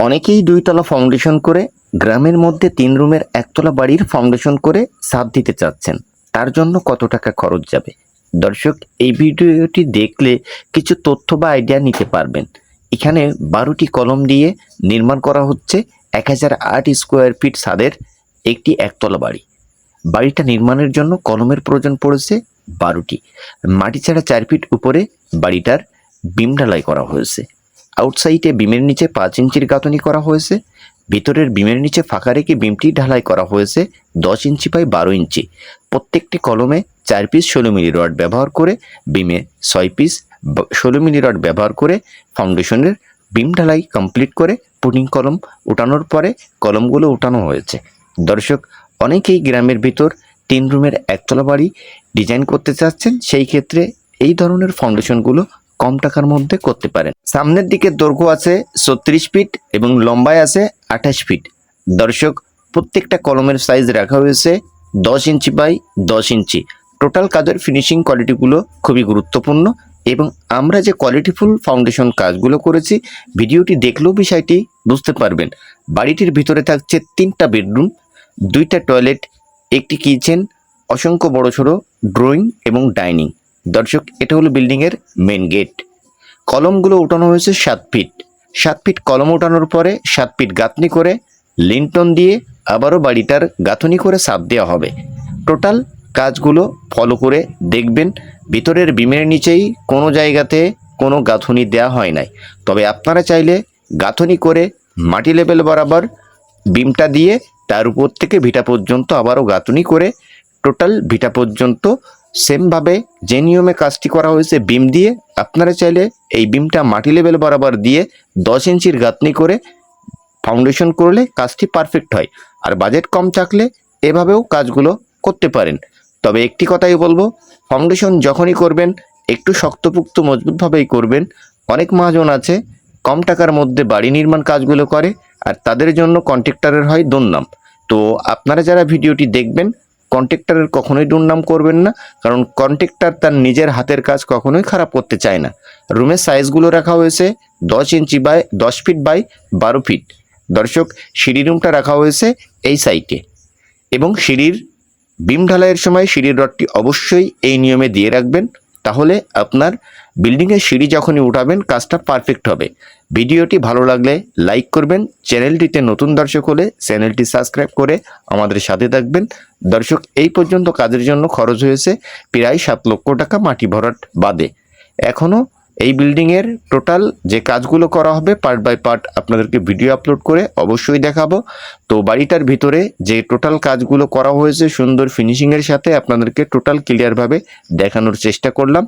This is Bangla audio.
অনেকেই দুইতলা ফাউন্ডেশন করে গ্রামের মধ্যে তিন রুমের একতলা বাড়ির ফাউন্ডেশন করে ছাদ দিতে চাচ্ছেন। তার জন্য কত টাকা খরচ যাবে? দর্শক, এই ভিডিওটি দেখলে কিছু তথ্য বা আইডিয়া নিতে পারবেন। এখানে বারোটি কলম দিয়ে নির্মাণ করা হচ্ছে এক হাজার আট স্কোয়ার ফিট সাদের একটি একতলা বাড়ি। বাড়িটা নির্মাণের জন্য কলমের প্রয়োজন পড়েছে বারোটি। মাটি ছাড়া চার ফিট উপরে বাড়িটার বিম ঢালাই করা হয়েছে। আউটসাইডে বিমের নিচে পাঁচ ইঞ্চির গাঁথনি করা হয়েছে, ভিতরের বিমের নিচে ফাঁকা রেখে বিমটি ঢালাই করা হয়েছে দশ ইঞ্চি বাই বারো ইঞ্চি। প্রত্যেকটি কলমে চার পিস ষোলো মিলি রড ব্যবহার করে বিমে ছয় পিস ষোলো মিলি রড ব্যবহার করে ফাউন্ডেশনের বিম ঢালাই কমপ্লিট করে পুটিং কলম উঠানোর পরে কলমগুলো উঠানো হয়েছে। দর্শক, অনেকেই গ্রামের ভিতর তিন রুমের একতলা বাড়ি ডিজাইন করতে চাচ্ছেন, সেই ক্ষেত্রে এই ধরনের ফাউন্ডেশনগুলো কম টাকার মধ্যে করতে পারেন। সামনের দিকে দৈর্ঘ্য আছে ছত্রিশ ফিট এবং লম্বায় আছে আঠাশ ফিট। দর্শক, প্রত্যেকটা কলমের সাইজ রাখা হয়েছে দশ ইঞ্চি বাই দশ ইঞ্চি। টোটাল কাজের ফিনিশিং কোয়ালিটিগুলো খুবই গুরুত্বপূর্ণ এবং আমরা যে কোয়ালিটিফুল ফাউন্ডেশন কাজগুলো করেছি, ভিডিওটি দেখলেও বিষয়টি বুঝতে পারবেন। বাড়িটির ভিতরে থাকছে তিনটা বেডরুম দুইটা টয়লেট একটি কিচেন অসংখ্য বড় ছোট ড্রয়িং এবং ডাইনিং দর্শক, এটা হলো বিল্ডিংয়ের মেন গেট কলমগুলো উঠানো হয়েছে সাত ফিট সাত ফিট কলম ওঠানোর পরে সাত ফিট গাঁথনি করে লিন্টন দিয়ে আবারও বাড়িটার গাঁথনি করে সাপ দেওয়া হবে। টোটাল কাজগুলো ফলো করে দেখবেন, ভিতরের বিমের নিচেই কোনো জায়গাতে কোনো গাঁথনি দেওয়া হয় নাই। তবে আপনারা চাইলে গাঁথনি করে মাটি লেভেল বরাবর বিমটা দিয়ে তার উপর থেকে ভিটা পর্যন্ত আবারও গাঁথনি করে টোটাল ভিটা পর্যন্ত সেমভাবে যে নিয়মে কাজটি করা হয়েছে বিম দিয়ে। আপনারা চাইলে এই বিমটা মাটি লেভেল বরাবর দিয়ে দশ ইঞ্চির গাঁথনি করে ফাউন্ডেশন করলে কাজটি পারফেক্ট হয়। আর বাজেট কম থাকলে এভাবেও কাজগুলো করতে পারেন। তবে একটি কথাই বলব, ফাউন্ডেশন যখনই করবেন, একটু শক্তপুক্ত মজবুতভাবেই করবেন। অনেক মহাজন আছে, কম টাকার মধ্যে বাড়ি নির্মাণ কাজগুলো করে, আর তাদের জন্য কন্ট্রাক্টরের হয় দুর্নাম। তো আপনারা যারা ভিডিওটি দেখবেন কন্ট্রাক্টরের কখনোই দুর্নাম করবেন না, কারণ কন্ট্রাক্টর তার নিজের হাতের কাজ কখনোই খারাপ করতে চায় না। রুমের সাইজগুলো রাখা হয়েছে দশ ইঞ্চি বাই দশ ফিট বাই বারো ফিট। দর্শক, সিঁড়ি রুমটা রাখা হয়েছে এই সাইটে এবং সিঁড়ির বিম ঢালাইয়ের সময় সিঁড়ির রডটি অবশ্যই এই নিয়মে দিয়ে রাখবেন। তাহলে আপনার বিল্ডিংয়ের সিঁড়ি যখনই উঠাবেন, কাজটা পারফেক্ট হবে। ভিডিওটি ভালো লাগলে লাইক করবেন, চ্যানেলটিতে নতুন দর্শক হলে চ্যানেলটি সাবস্ক্রাইব করে আমাদের সাথে থাকবেন। দর্শক, এই পর্যন্ত কাজের জন্য খরচ হয়েছে প্রায় সাত লক্ষ টাকা মাটি ভরাট বাদে। এখনও এই বিল্ডিংয়ের টোটাল যে কাজগুলো করা হবে পার্ট বাই পার্ট আপনাদেরকে ভিডিও আপলোড করে অবশ্যই দেখাবো। তো বাড়িটার ভিতরে যে টোটাল কাজগুলো করা হয়েছে সুন্দর ফিনিশিংয়ের সাথে আপনাদেরকে টোটাল ক্লিয়ারভাবে দেখানোর চেষ্টা করলাম।